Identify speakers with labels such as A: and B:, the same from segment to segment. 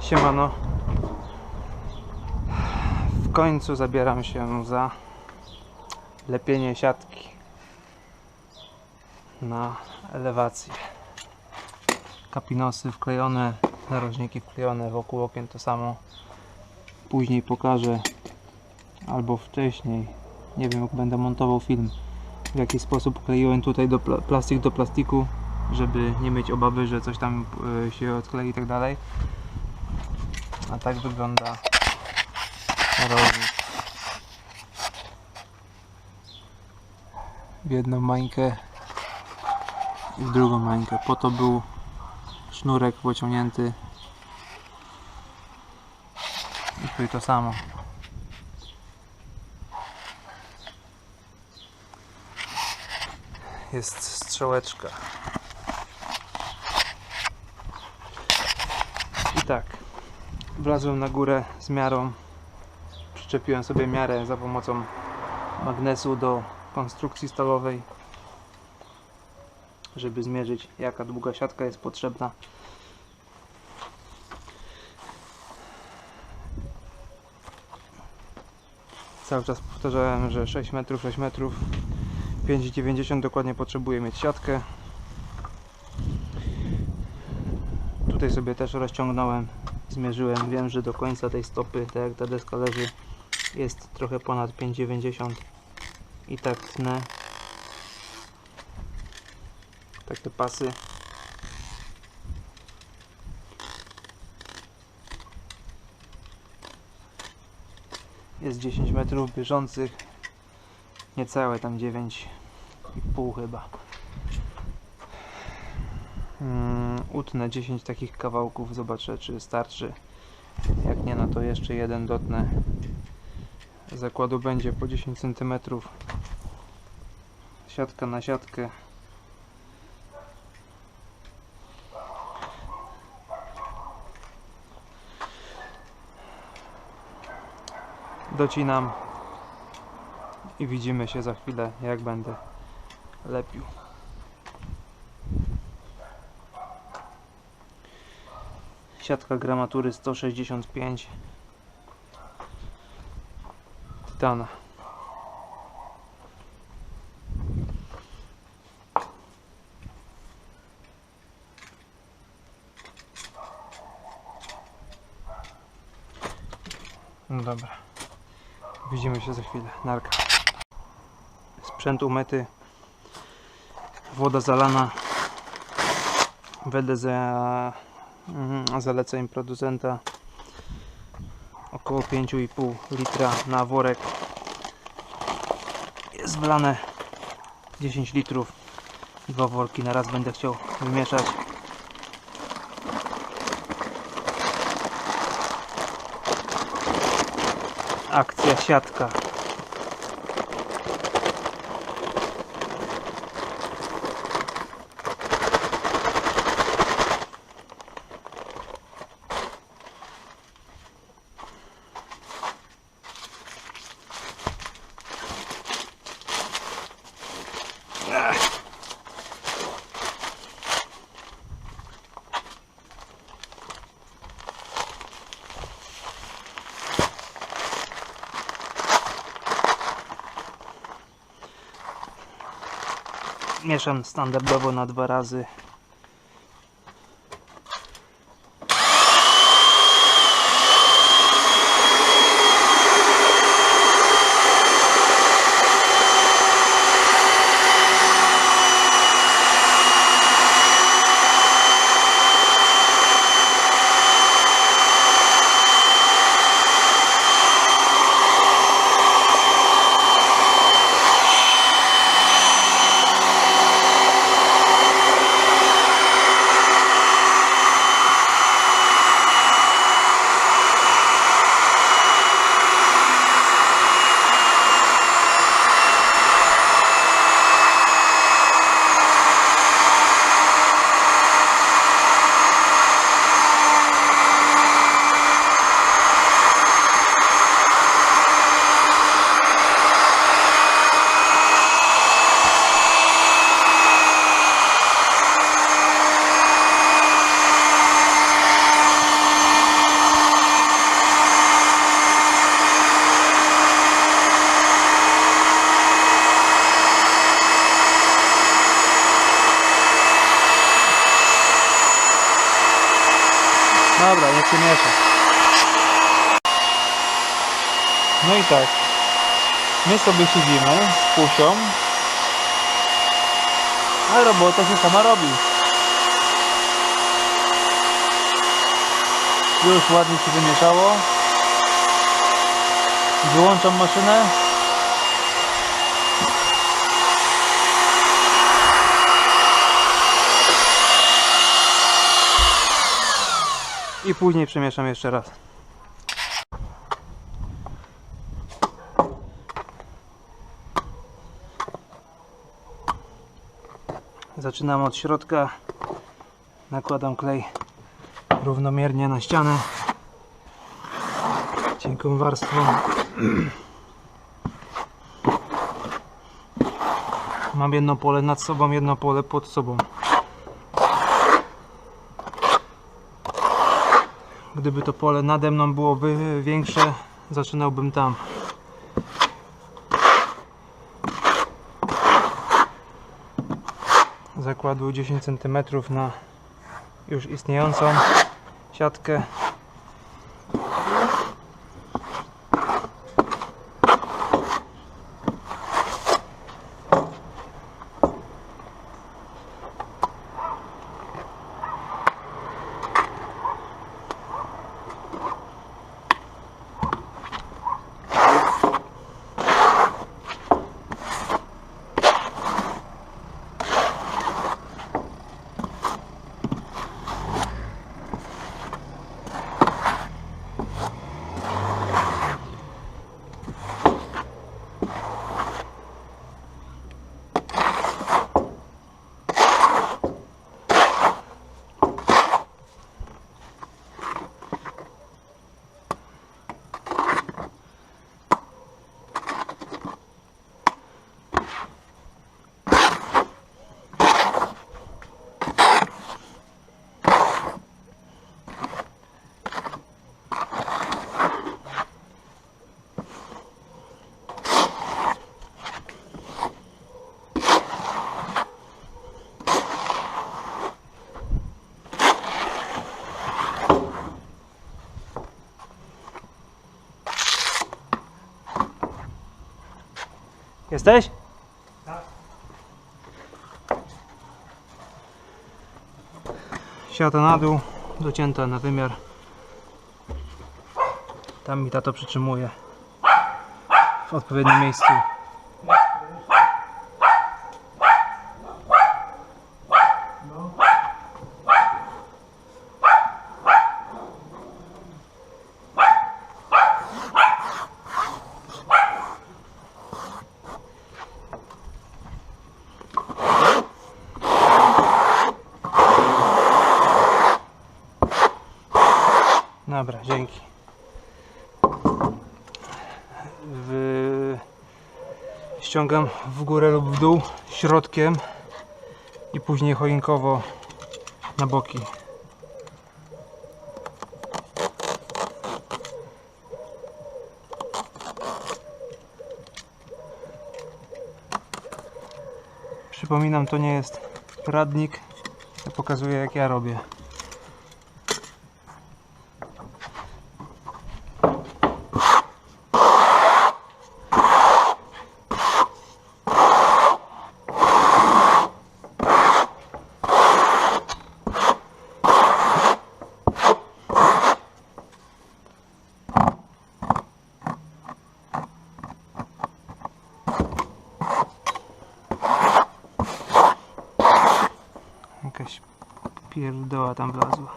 A: Siemano. W końcu zabieram się za lepienie siatki na elewację. Kapinosy wklejone, narożniki wklejone wokół okien to samo. Później pokażę albo wcześniej, nie wiem jak będę montował film, w jaki sposób kleiłem tutaj do pla- plastik do plastiku, żeby nie mieć obawy, że coś tam y, się odklei i tak dalej. A tak wygląda narożnik. W jedną mańkę i w drugą mańkę. Po to był sznurek pociągnięty. I tu i to samo. Jest strzałeczka. I tak. Wlazłem na górę z miarą. Przyczepiłem sobie miarę za pomocą magnesu do konstrukcji stalowej, żeby zmierzyć jaka długa siatka jest potrzebna. Cały czas powtarzałem, że 6 metrów, 6 metrów, 5,90 dokładnie potrzebuję mieć siatkę. Tutaj sobie też rozciągnąłem, zmierzyłem, wiem, że do końca tej stopy, tak jak ta deska leży, jest trochę ponad 5,90 i tak tnę. Takie pasy. Jest 10 metrów bieżących. Niecałe tam 9,5 chyba. Mm, utnę 10 takich kawałków zobaczę czy starczy. Jak nie no to jeszcze jeden dotnę. Zakładu będzie po 10 cm siatka na siatkę. Docinam i widzimy się za chwilę jak będę lepił siatka gramatury 165 tytana no dobra. Widzimy się za chwilę. Narka. Sprzęt umyty woda zalana. Wedle za zaleceń producenta. Około 5,5 litra na worek. Jest wlane 10 litrów. Dwa worki na raz będę chciał wymieszać. Akcja siatka mieszam standardowo na dwa razy Dobra, niech się miesza. No i tak. My sobie siedzimy z pusią. A robota się sama robi. Już ładnie się wymieszało. Wyłączam maszynę. I później przemieszam jeszcze raz. Zaczynam od środka. Nakładam klej równomiernie na ścianę. Cienką warstwą. Mam jedno pole nad sobą, jedno pole pod sobą. Gdyby to pole nade mną byłoby większe, zaczynałbym tam. Zakładł 10 cm na już istniejącą siatkę. Jesteś? Siata na dół, docięta na wymiar. Tam mi tato przytrzymuje w odpowiednim miejscu. Dobra, dzięki. W... Ściągam w górę lub w dół środkiem i później choinkowo na boki. Przypominam, to nie jest radnik. Ja pokazuję jak ja robię. Jakaś pierdoła tam wlazła.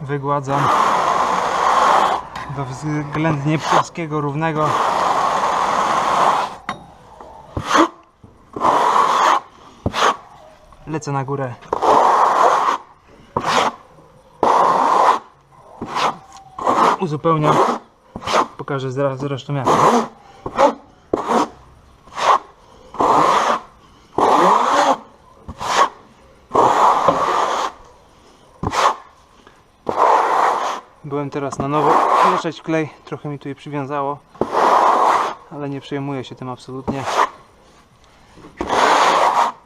A: Wygładzam względnie płaskiego, równego. Lecę na górę. Uzupełniam. Pokażę zresztą jak. Chciałem teraz na nowo mieszać klej, trochę mi tutaj przywiązało, ale nie przejmuję się tym absolutnie.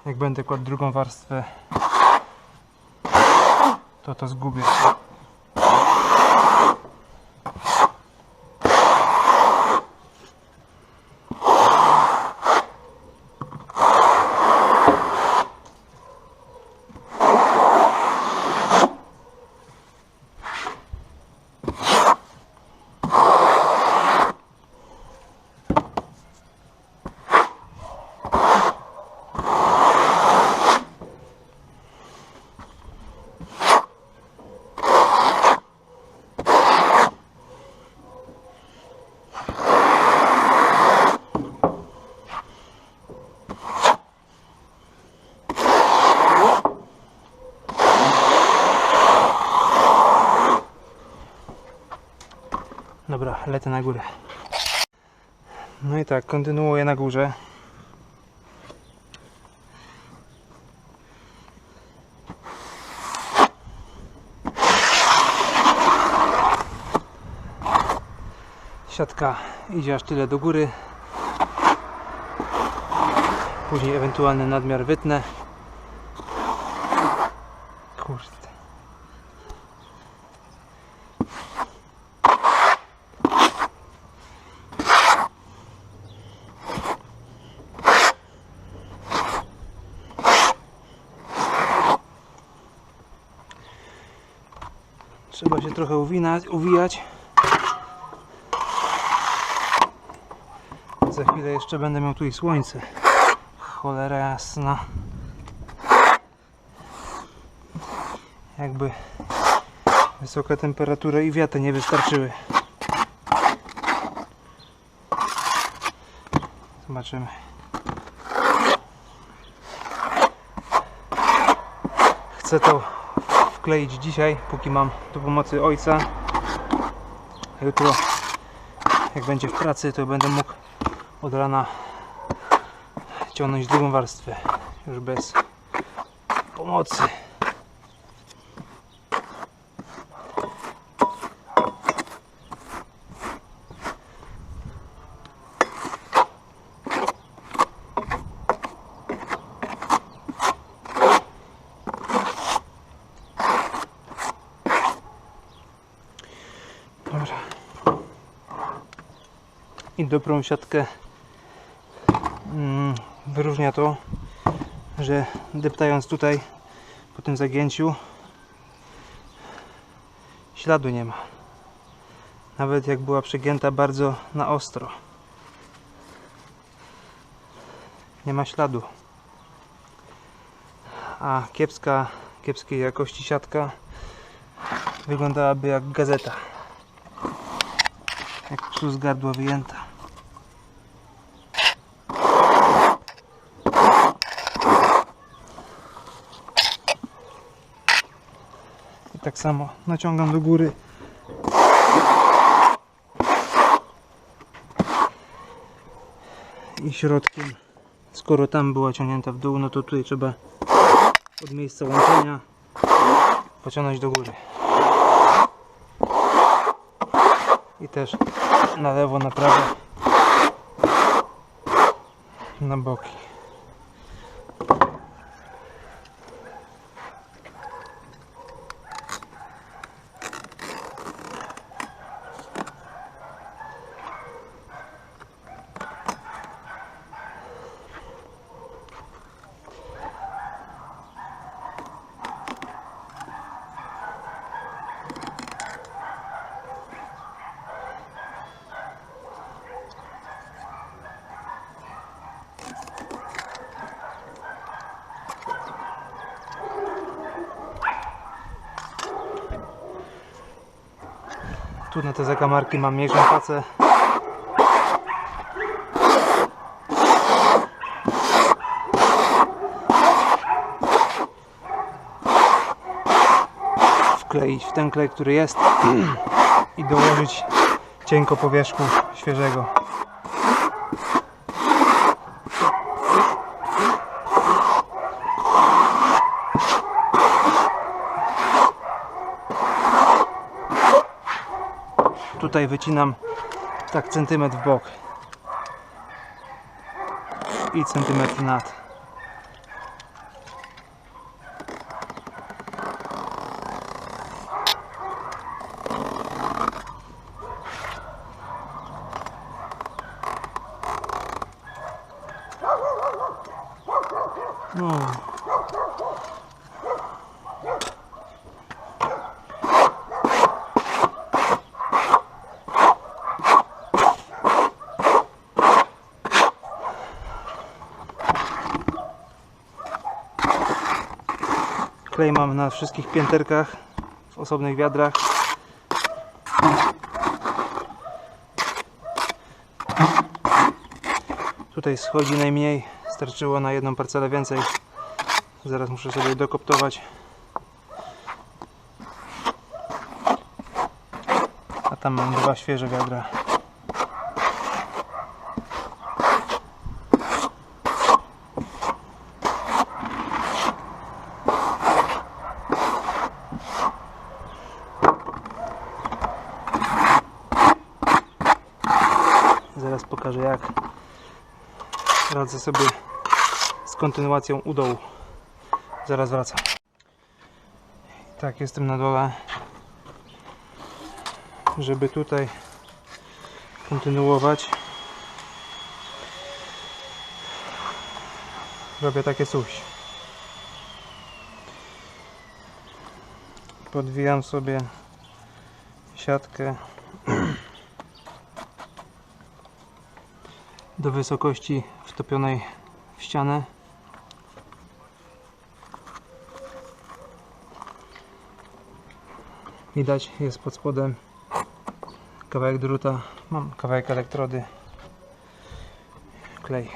A: Jak będę kładł drugą warstwę, to to zgubię. Dobra, lecę na górę. No i tak, kontynuuję na górze. Siatka idzie aż tyle do góry. Później ewentualny nadmiar wytnę. Trzeba się trochę uwinać, uwijać. Za chwilę jeszcze będę miał tu i słońce. Cholera jasna. Jakby wysoka temperatura i wiatr nie wystarczyły. Zobaczymy. Chcę to wkleić dzisiaj, póki mam do pomocy ojca. Jutro, jak będzie w pracy, to będę mógł od rana ciągnąć drugą warstwę. Już bez pomocy. I dobrą siatkę mm, wyróżnia to, że deptając tutaj po tym zagięciu śladu nie ma. Nawet jak była przegięta bardzo na ostro. Nie ma śladu. A kiepska, kiepskiej jakości siatka wyglądałaby jak gazeta. Jak psu z gardła wyjęta. Samo naciągam do góry. I środkiem, skoro tam była ciągnięta w dół, no to tutaj trzeba od miejsca łączenia pociągnąć do góry. I też na lewo, na prawo, na boki. Tu na te zakamarki mam mniejszą pacę. Wkleić w ten klej, który jest i dołożyć cienko powierzchu świeżego. Tutaj wycinam tak centymetr w bok i centymetr nad. No. Klej mam na wszystkich pięterkach w osobnych wiadrach. Tutaj schodzi najmniej, starczyło na jedną parcelę więcej. Zaraz muszę sobie dokoptować. A tam mam dwa świeże wiadra. Zaraz pokażę jak radzę sobie z kontynuacją u dołu. Zaraz wracam. Tak, jestem na dole. Żeby tutaj kontynuować. Robię takie coś. Podwijam sobie siatkę do wysokości wtopionej w ścianę. Widać, jest pod spodem kawałek druta, mam kawałek elektrody, klej.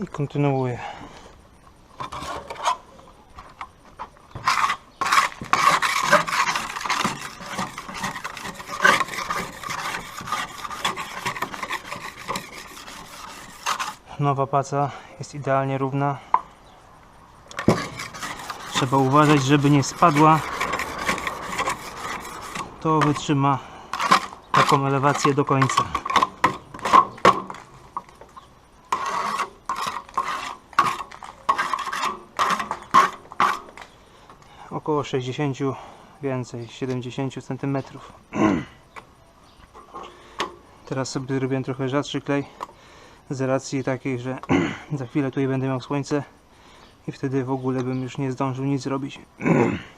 A: I kontynuuję. Nowa paca jest idealnie równa. Trzeba uważać, żeby nie spadła. To wytrzyma taką elewację do końca. Około 60 więcej 70 cm teraz sobie zrobiłem trochę rzadszy klej z racji takiej, że za chwilę tutaj będę miał słońce i wtedy w ogóle bym już nie zdążył nic zrobić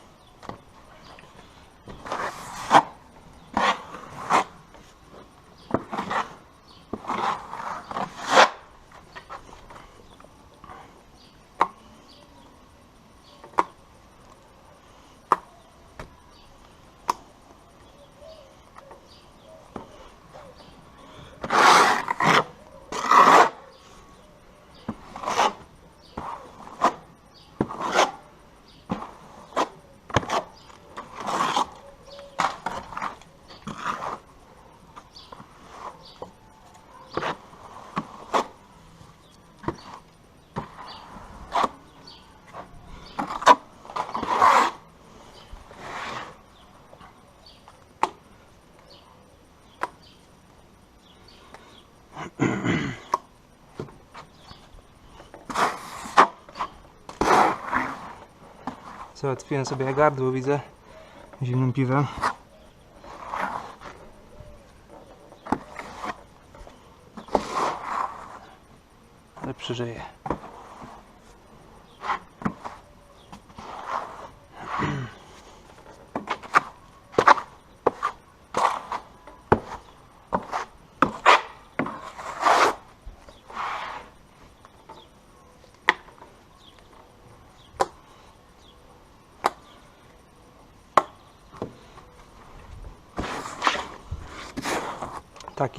A: Załatwiłem sobie gardło, widzę, zimnym piwem. Ale przeżyję.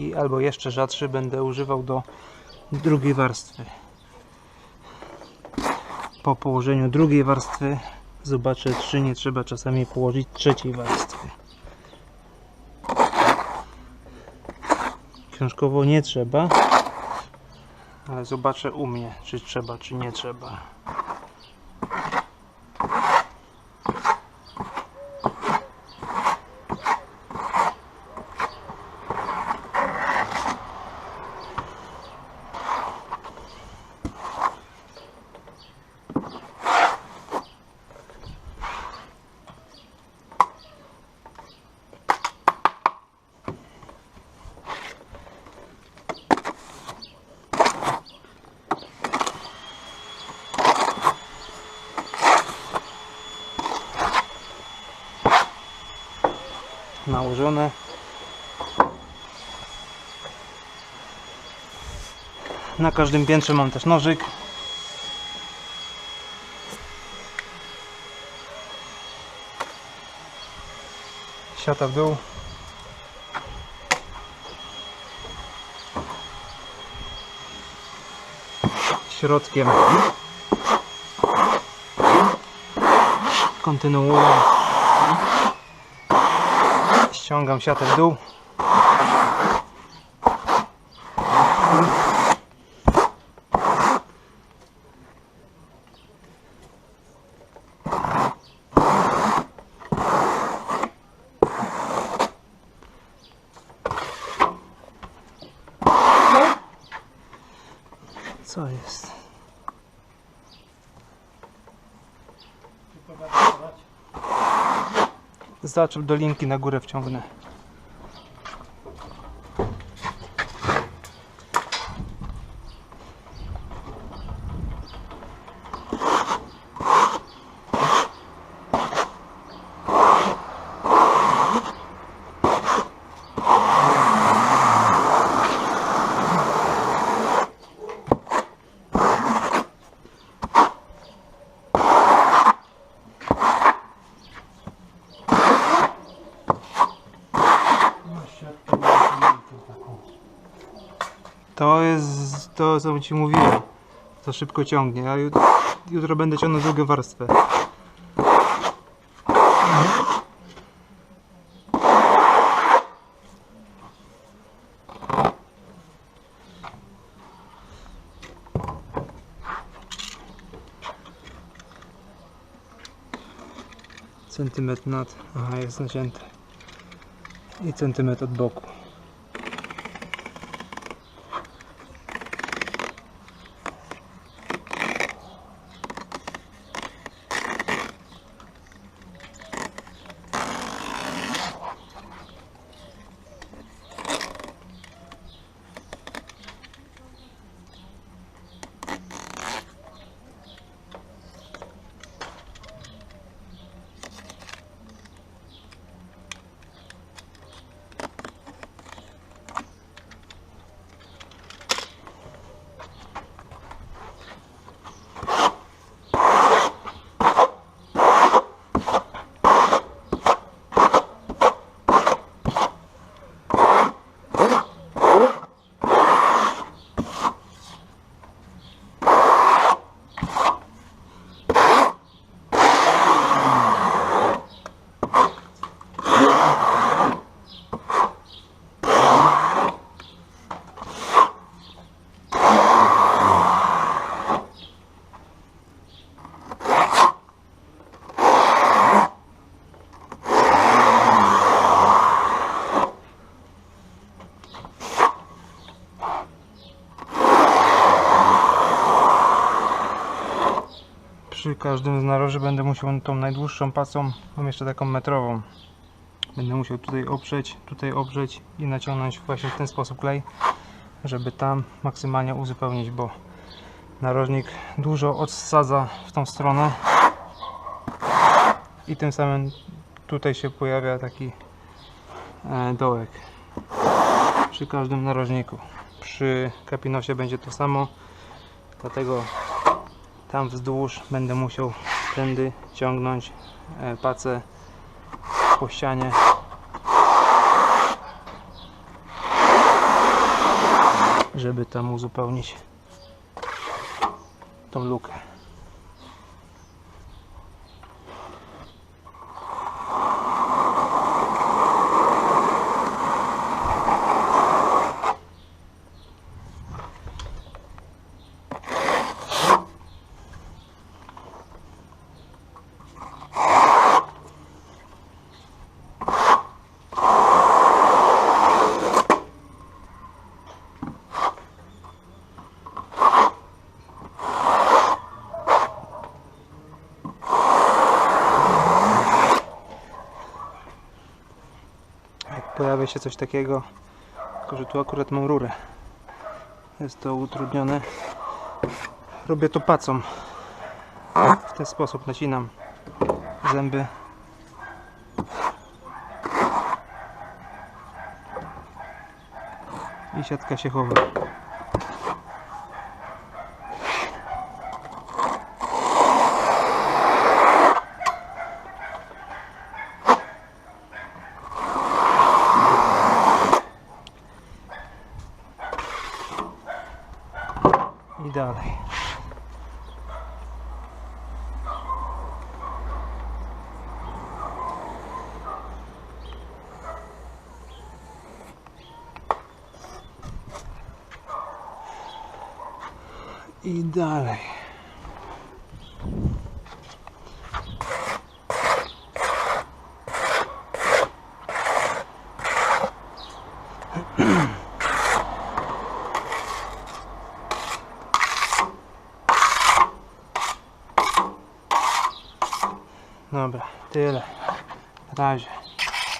A: Taki albo jeszcze rzadszy będę używał do drugiej warstwy. Po położeniu drugiej warstwy zobaczę, czy nie trzeba czasami położyć trzeciej warstwy. Książkowo nie trzeba, ale zobaczę u mnie, czy trzeba, czy nie trzeba. Nałożone. Na każdym piętrze mam też nożyk. Siata w dół. Środkiem kontynuuję ściągam siatę w dół. Co jest zaczął do linki na górę wciągnę To jest to, co ci mówiłem. To szybko ciągnie. Ja jutro, jutro będę ciągnął drugą warstwę. Centymetr nad. Aha, jest nacięte. I centymetr od boku. Przy każdym z naroży będę musiał tą najdłuższą pacą, mam jeszcze taką metrową. Będę musiał tutaj oprzeć, tutaj oprzeć i naciągnąć właśnie w ten sposób klej żeby tam maksymalnie uzupełnić, bo narożnik dużo odsadza w tą stronę. I tym samym tutaj się pojawia taki e, dołek przy każdym narożniku. Przy kapinosie będzie to samo dlatego tam wzdłuż będę musiał tędy ciągnąć e, pacę po ścianie. Żeby tam uzupełnić tą lukę. Pojawia się coś takiego, tylko że tu akurat mam rurę. Jest to utrudnione. Robię to pacą. W ten sposób nacinam zęby. I siatka się chowa. I dalej. Dobra, tyle. Na razie.